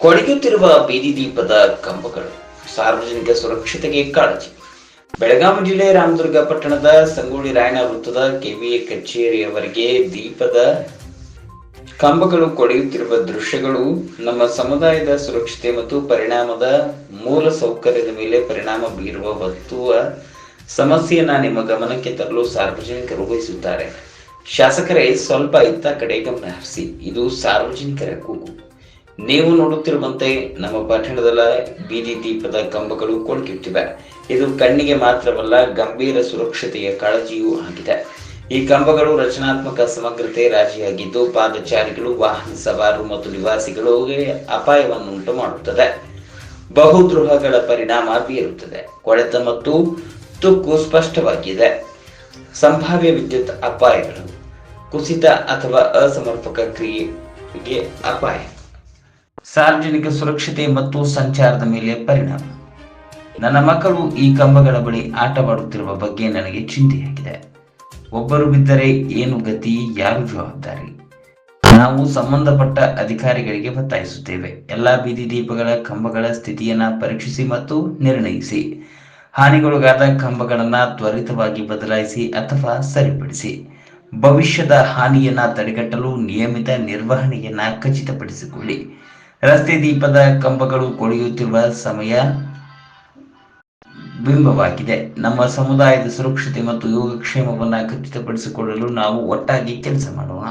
ಕೊಳೆಯುತ್ತಿರುವ ಬೀದಿ ದೀಪದ ಕಂಬಗಳು ಸಾರ್ವಜನಿಕ ಸುರಕ್ಷತೆಗೆ ಕಾಳಜಿ. ಬೆಳಗಾವಿ ಜಿಲ್ಲೆ ರಾಮದುರ್ಗ ಪಟ್ಟಣದ ಸಂಗೊಳ್ಳಿ ರಾಯಣ ವೃತ್ತದ ಕೆವಿಎ ಕಚೇರಿಯವರೆಗೆ ದೀಪದ ಕಂಬಗಳು ಕೊಳೆಯುತ್ತಿರುವ ದೃಶ್ಯಗಳು ನಮ್ಮ ಸಮುದಾಯದ ಸುರಕ್ಷತೆ ಮತ್ತು ಪರಿಣಾಮದ ಮೂಲ ಸೌಕರ್ಯದ ಮೇಲೆ ಪರಿಣಾಮ ಬೀರುವ ವಸ್ತುವ ಸಮಸ್ಯೆಯನ್ನ ನಿಮ್ಮ ಗಮನಕ್ಕೆ ತರಲು ಸಾರ್ವಜನಿಕರು ವಹಿಸುತ್ತಾರೆ ಶಾಸಕರೇ, ಸ್ವಲ್ಪ ಇತ್ತ ಕಡೆ ಗಮನ ಹರಿಸಿ. ಇದು ಸಾರ್ವಜನಿಕರ ಕೂಗು. ನೀವು ನೋಡುತ್ತಿರುವಂತೆ ನಮ್ಮ ಪಟ್ಟಣದ ಬೀದಿ ದೀಪದ ಕಂಬಗಳು ಕೊಳಕಿಟ್ಟಿವೆ ಇದು ಕಣ್ಣಿಗೆ ಮಾತ್ರವಲ್ಲ ಗಂಭೀರ ಸುರಕ್ಷತೆಯ ಕಾಳಜಿಯೂ ಆಗಿದೆ. ಈ ಕಂಬಗಳು ರಚನಾತ್ಮಕ ಸಮಗ್ರತೆ ರಾಜಿಯಾಗಿದ್ದು ಪಾದಚಾರಿಗಳು, ವಾಹನ ಸವಾರು ಮತ್ತು ನಿವಾಸಿಗಳಿಗೆ ಅಪಾಯವನ್ನುಂಟು ಮಾಡುತ್ತದೆ. ಬಹುದ್ರೋಹಗಳ ಪರಿಣಾಮ ಬೀರುತ್ತದೆ. ಕೊಳೆತ ಮತ್ತು ತುಕ್ಕು ಸ್ಪಷ್ಟವಾಗಿದೆ. ಸಂಭಾವ್ಯ ವಿದ್ಯುತ್ ಅಪಾಯಗಳು, ಕುಸಿತ ಅಥವಾ ಅಸಮರ್ಪಕ ಕ್ರಿಯೆಗೆ ಅಪಾಯ. ಸಾರ್ವಜನಿಕ ಸುರಕ್ಷತೆ ಮತ್ತು ಸಂಚಾರದ ಮೇಲೆ ಪರಿಣಾಮ. ನನ್ನ ಮಕ್ಕಳು ಈ ಕಂಬಗಳ ಬಳಿ ಆಟವಾಡುತ್ತಿರುವ ಬಗ್ಗೆ ನನಗೆ ಚಿಂತೆಯಾಗಿದೆ. ಒಬ್ಬರು ಬಿದ್ದರೆ ಏನು ಗತಿ, ಯಾರು ಜವಾಬ್ದಾರಿ? ನಾವು ಸಂಬಂಧಪಟ್ಟ ಅಧಿಕಾರಿಗಳಿಗೆ ಒತ್ತಾಯಿಸುತ್ತೇವೆ. ಎಲ್ಲಾ ಬೀದಿ ದೀಪಗಳ ಕಂಬಗಳ ಸ್ಥಿತಿಯನ್ನ ಪರೀಕ್ಷಿಸಿ ಮತ್ತು ನಿರ್ಣಯಿಸಿ. ಹಾನಿಗೊಳಗಾದ ಕಂಬಗಳನ್ನ ತ್ವರಿತವಾಗಿ ಬದಲಾಯಿಸಿ ಅಥವಾ ಸರಿಪಡಿಸಿ. ಭವಿಷ್ಯದ ಹಾನಿಯನ್ನ ತಡೆಗಟ್ಟಲು ನಿಯಮಿತ ನಿರ್ವಹಣೆಯನ್ನ ಖಚಿತಪಡಿಸಿಕೊಳ್ಳಿ. ರಸ್ತೆ ದೀಪದ ಕಂಬಗಳು ಕೊಳೆಯುತ್ತಿರುವ ಸಮಯ ಬಿಂಬವಾಗಿದೆ. ನಮ್ಮ ಸಮುದಾಯದ ಸುರಕ್ಷತೆ ಮತ್ತು ಯೋಗಕ್ಷೇಮವನ್ನು ಖಚಿತಪಡಿಸಿಕೊಳ್ಳಲು ನಾವು ಒಟ್ಟಾಗಿ ಕೆಲಸ ಮಾಡೋಣ